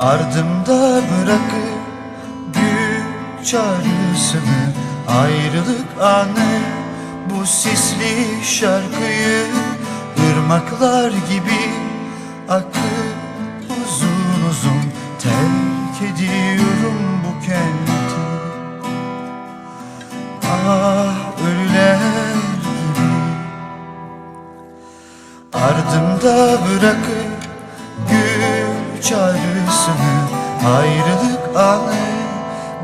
Ardımda bırakıp güç çağrısını Ayrılık anı bu sisli şarkıyı ırmaklar gibi akıp uzun uzun terk ediyorum bu kenti. Ah ölüler gibi. Ardımda bırakıp çağrısını Ayrılık anı.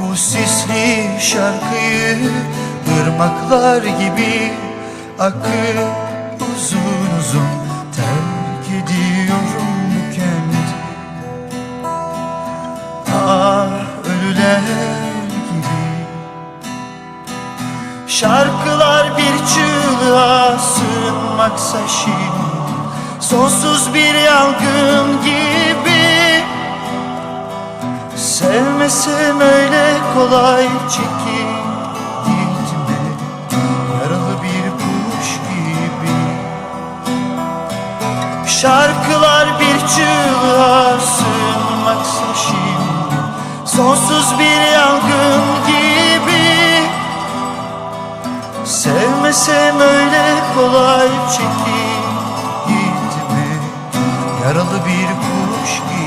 Bu sisli şarkıyı ırmaklar gibi akıp uzun uzun terk ediyorum bu kenti Ah ölüler gibi. Şarkılar bir çığlığa sığınmaksa şimdi Sonsuz bir yangın Sevmesem öyle kolay çekip gitme. Yaralı bir kuş gibi. Şarkılar bir çığlığa sığınmaksa şimdi. Sonsuz bir yangın gibi. Sevmesem öyle kolay çekip gitme. Yaralı bir kuş